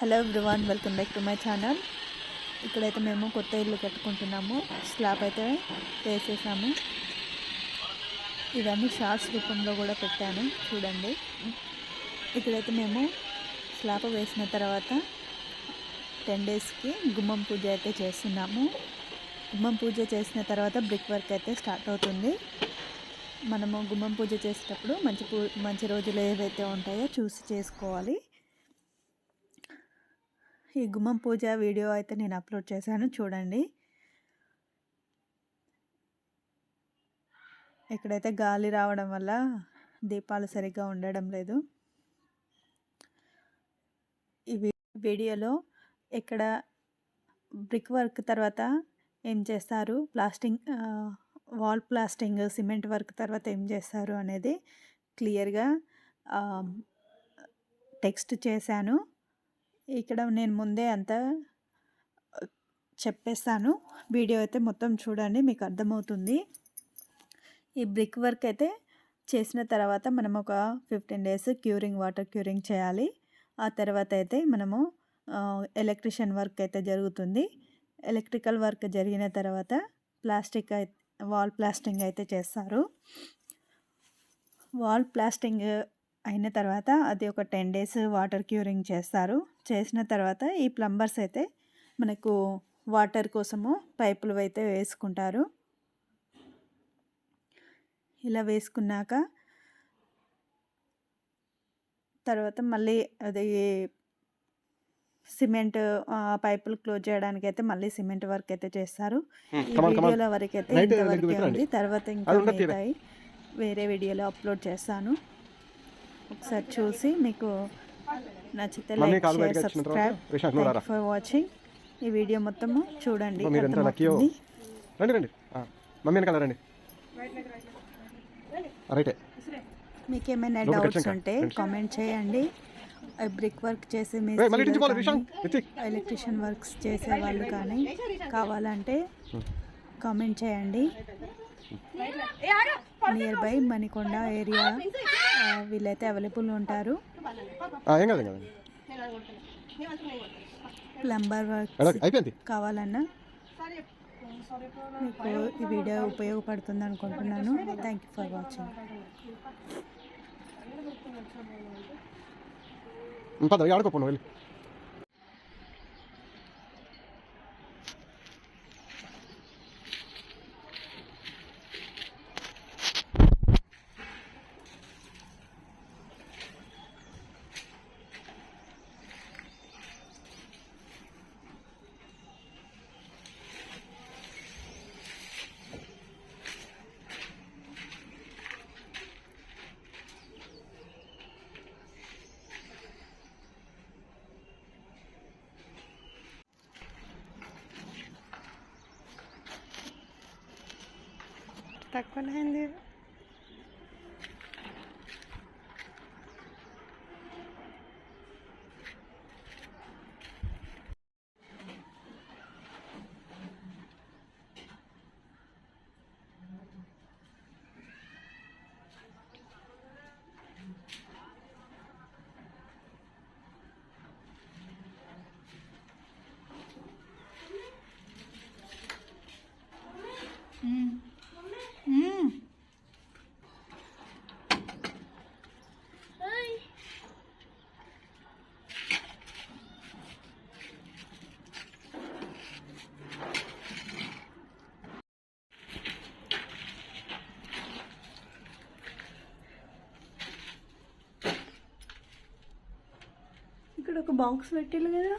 Hello everyone welcome back to my channel. ఇక్కడైతే మేము కొత్త ఇల్లు కట్టుకుంటున్నాము. స్లాబ్ అయితే వేసేసాము. ఇవన్నీ షార్ట్స్ రూపంలో కూడా పెట్టాను. చూడండి. ఇక్కడైతే మేము స్లాబ్ వేసిన తర్వాత టెన్ డేస్కి గుమ్మం పూజ అయితే చేస్తున్నాము. గుమ్మం పూజ చేసిన తర్వాత బ్రిక్ వర్క్ అయితే స్టార్ట్ అవుతుంది. మనము గుమ్మం పూజ చేసేటప్పుడు మంచి పూ మంచి రోజులు ఏవైతే ఉంటాయో చూసి చేసుకోవాలి. ఈ గుమ్మం పూజ వీడియో అయితే నేను అప్లోడ్ చేశాను చూడండి. ఇక్కడైతే గాలి రావడం వల్ల దీపాలు సరిగ్గా ఉండడం లేదు. ఈ వీడియోలో ఇక్కడ బ్రిక్ వర్క్ తర్వాత ఏం చేస్తారు? Plastering wall plastering cement work తర్వాత ఏం చేస్తారు అనేది క్లియర్గా టెక్స్ట్ చేశాను. ఇక్కడ నేను ముందే అంతా చెప్పేస్తాను. వీడియో అయితే మొత్తం చూడండి మీకు అర్థమవుతుంది. ఈ బ్రిక్ వర్క్ అయితే చేసిన తర్వాత మనం ఒక fifteen days curing water curing చేయాలి. ఆ తర్వాత అయితే మనము ఎలక్ట్రిషియన్ వర్క్ అయితే జరుగుతుంది. ఎలక్ట్రికల్ వర్క్ జరిగిన తర్వాత ప్లాస్టిక్ వాల్ ప్లాస్టింగ్ అయితే చేస్తారు. వాల్ ప్లాస్టింగ్ అయిన తర్వాత అది ఒక టెన్ డేస్ వాటర్ క్యూరింగ్ చేస్తారు. చేసిన తర్వాత ఈ ప్లంబర్స్ అయితే మనకు వాటర్ కోసము పైపులు అయితే వేసుకుంటారు. ఇలా వేసుకున్నాక తర్వాత మళ్ళీ అది సిమెంట్ పైపులు క్లోజ్ చేయడానికి అయితే మళ్ళీ సిమెంట్ వర్క్ అయితే చేస్తారు. ఈ. వీడియోలో వరకు అయితే ఇంతవరకే ఉంది. తర్వాత ఇంకా. మిగతాయి వేరే వీడియోలో అప్లోడ్ చేస్తాను. ఒకసారి చూసి మీకు నచ్చితే లైక్ షేర్ సబ్స్క్రైబ్. రారా? ఫర్ వాచింగ్ ఈ వీడియో మొత్తము చూడండి. రండి రండి. మమ్మీ వెనకాల రండి. రైటే. మీకు ఏమైనా డౌట్స్ ఉంటే. కామెంట్ చేయండి. బ్రిక్ వర్క్ చేసే ఎలక్ట్రిషియన్ వర్క్స్ చేసే వాళ్ళు కానీ కావాలంటే కామెంట్ చేయండి. నియర్ బై మణికొండ ఏరియా వీళ్ళైతే అవైలబుల్ ఉంటారు. ప్లంబర్ వర్క్ కావాలన్నా మీకు ఈ వీడియో ఉపయోగపడుతుంది అనుకుంటున్నాను. థ్యాంక్ యూ ఫర్ వాచింగ్ పద ఆడుకోపో నువ్వు వెళ్ళి. తక్కువనే ఒక బాక్స్ పెట్టిల్లు కదా.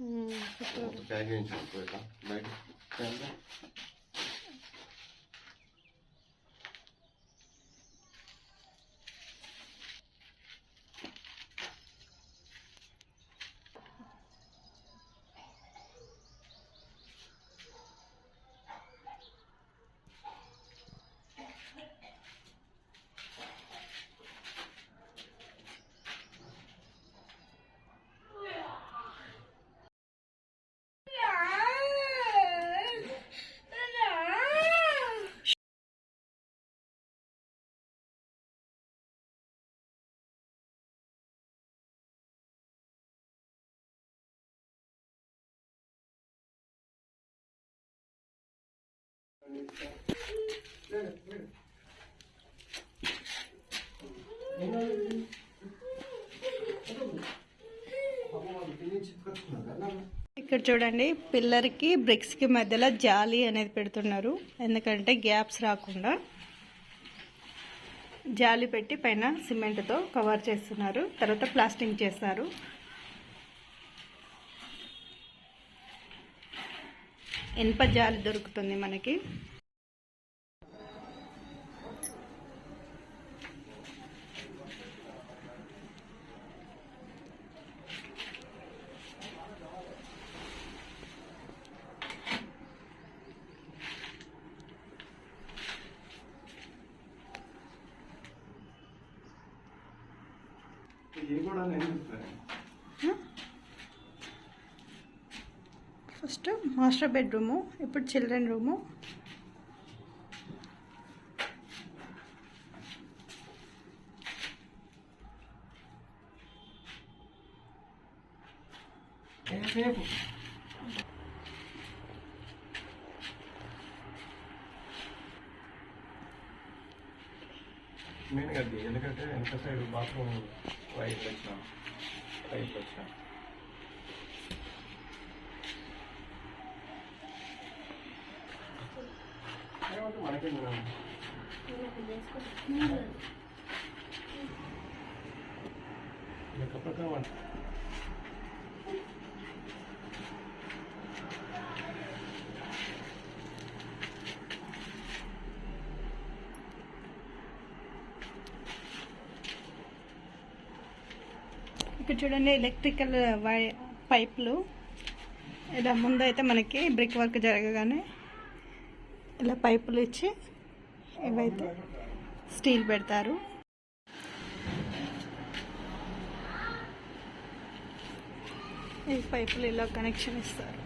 음, 그렇죠. 어떻게 해결이 될 거야? 말 된다. ఇక్కడ చూడండి పిల్లర్కి బ్రిక్స్కి మధ్యలో జాలి అనేది పెడుతున్నారు. ఎందుకంటే గ్యాప్స్ రాకుండా జాలి పెట్టి పైన సిమెంట్తో కవర్ చేస్తున్నారు. తర్వాత ప్లాస్టింగ్ చేస్తారు ఇనుప జాలి దొరుకుతుంది మనకి. ఇది కూడా నేను ఫస్ట్ మాస్టర్ బెడ్రూము ఇప్పుడు చిల్డ్రన్ రూము. మెయిన్గా అది ఎందుకంటే వెనక సైడ్ బాత్రూమ్ వైట్ వచ్చిన వైట్ వచ్చిన ఏమంటే మనకే ప్రకారం అంటే ఇక్కడ చూడండి ఎలక్ట్రికల్ వై పైపులు ఇలా ముందైతే మనకి బ్రిక్ వర్క్ జరగగానే ఇలా పైపులు ఇచ్చి ఇవైతే స్టీల్ పెడతారు. ఈ పైపులు ఇలా కనెక్షన్ ఇస్తారు.